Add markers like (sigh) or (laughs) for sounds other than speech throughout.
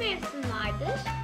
Bir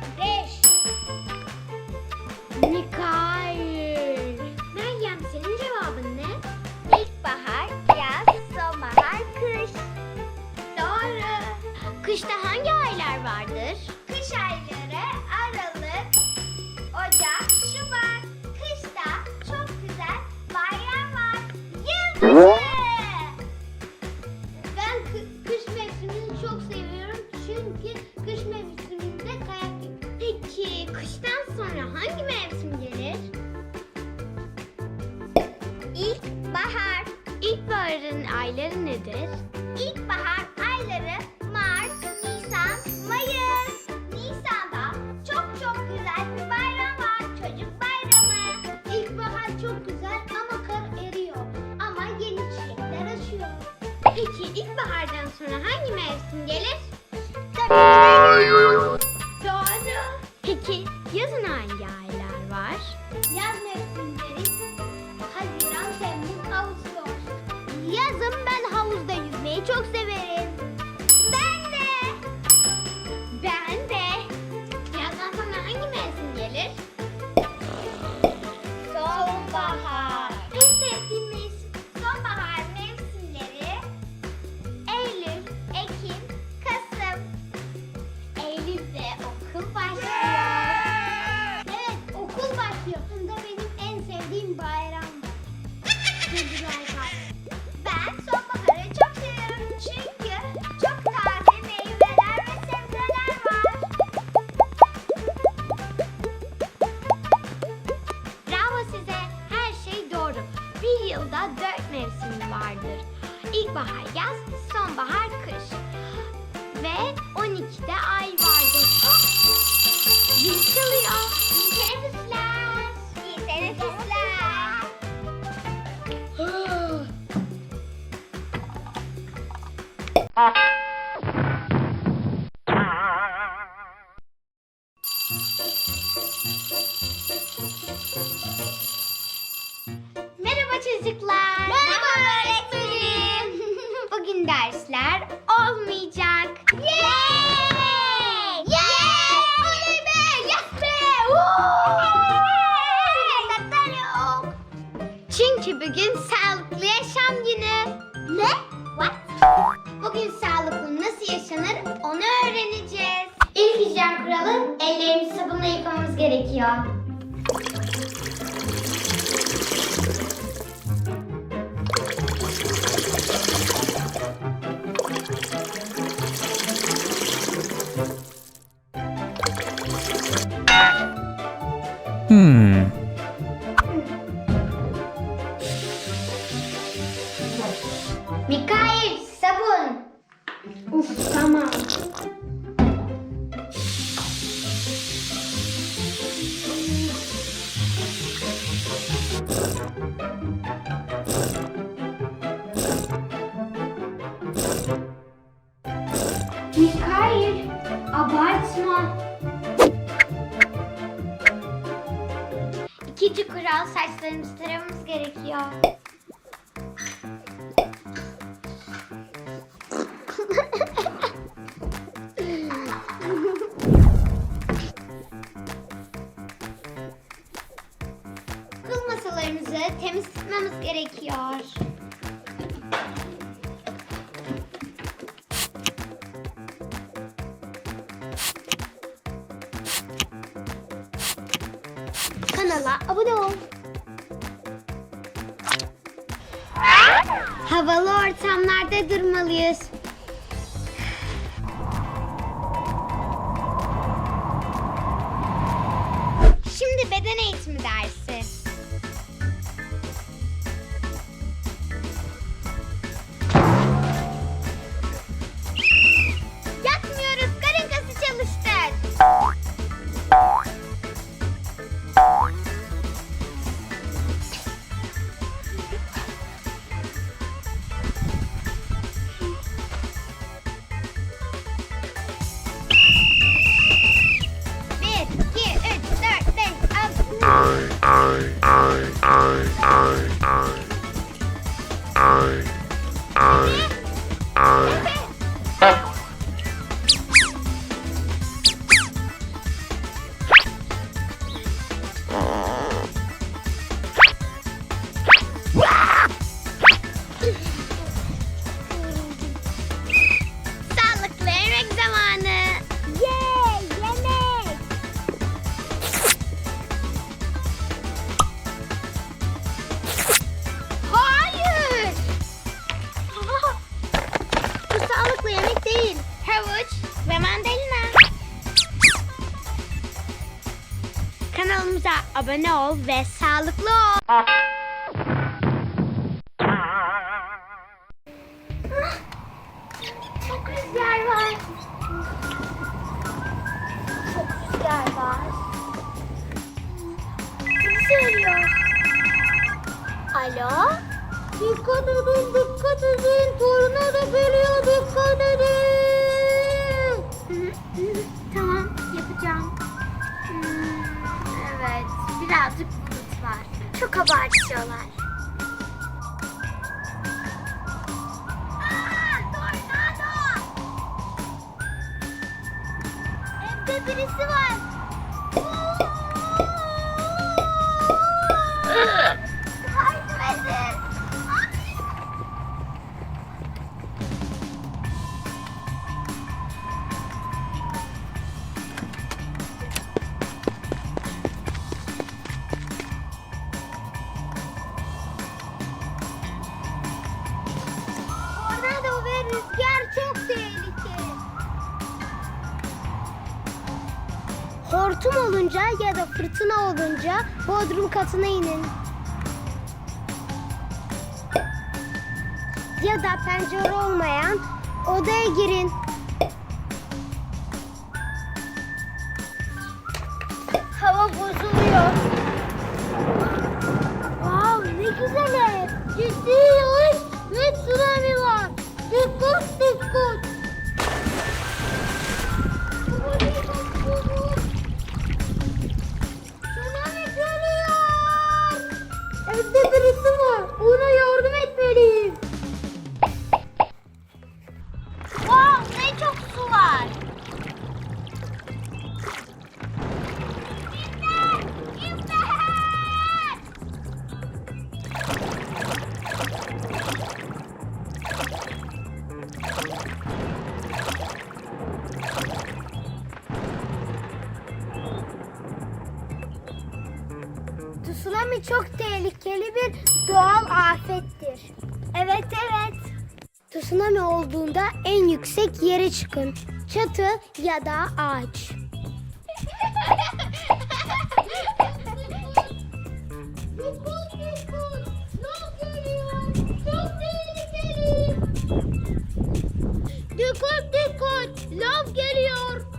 İlkbahar. İlkbaharın ayları nedir? İlkbahar ayları Mart, Nisan, Mayıs. Nisan'da çok çok güzel bir bayram var. Çocuk bayramı. İlkbahar çok güzel ama kar eriyor. Ama yeni çiçekler açıyor. Peki ilkbahardan sonra hangi mevsim gelir? Doğru. Peki yazın hangi aylar yılda dört mevsim vardır. İlkbahar, yaz, sonbahar, kış. Ve 12 de ay vardır. Zil çalıyor. Teneffüsler. Teneffüsler. (laughs) hijyen kuralı ellerimizi sabunla yıkamamız gerekiyor. Hmm. İkinci kural saçlarımızı taramamız gerekiyor. Kanala abone ol. Havalı ortamlarda durmalıyız. Şimdi beden eğitimi dersi. I, I. Kanalımıza abone ol ve sağlıklı ol. Çok rüzgar var. Çok rüzgar var. Kim söylüyor? Alo? Dikkat edin, dikkat edin. Tornado geliyor, dikkat edin. tamam, yapacağım. Hmm, evet, birazcık bulut var. Çok abartıyorlar. Aa, tornado! Evde birisi var. Hortum olunca ya da fırtına olunca bodrum katına inin. Ya da pencere olmayan odaya girin. Hava bozuluyor. Wow, ne güzel ev. Ciddi yağış ve tsunami var. Dikkat dikkat. Tsunami çok tehlikeli bir doğal afettir. Evet evet. Tsunami olduğunda en yüksek yere çıkın. Çatı ya da ağaç. Dikkat dikkat! Lav geliyor.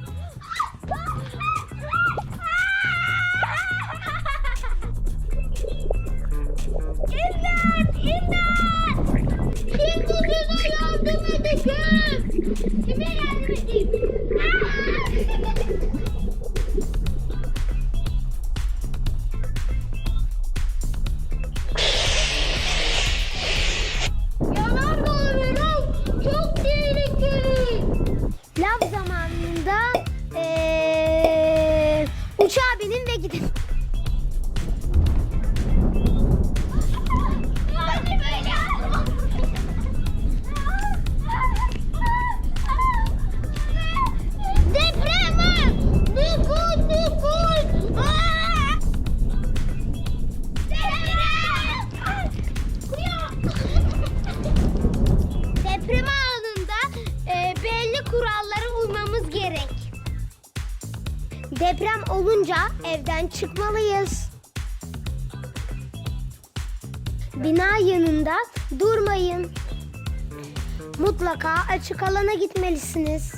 Deprem olunca evden çıkmalıyız. Bina yanında durmayın. Mutlaka açık alana gitmelisiniz.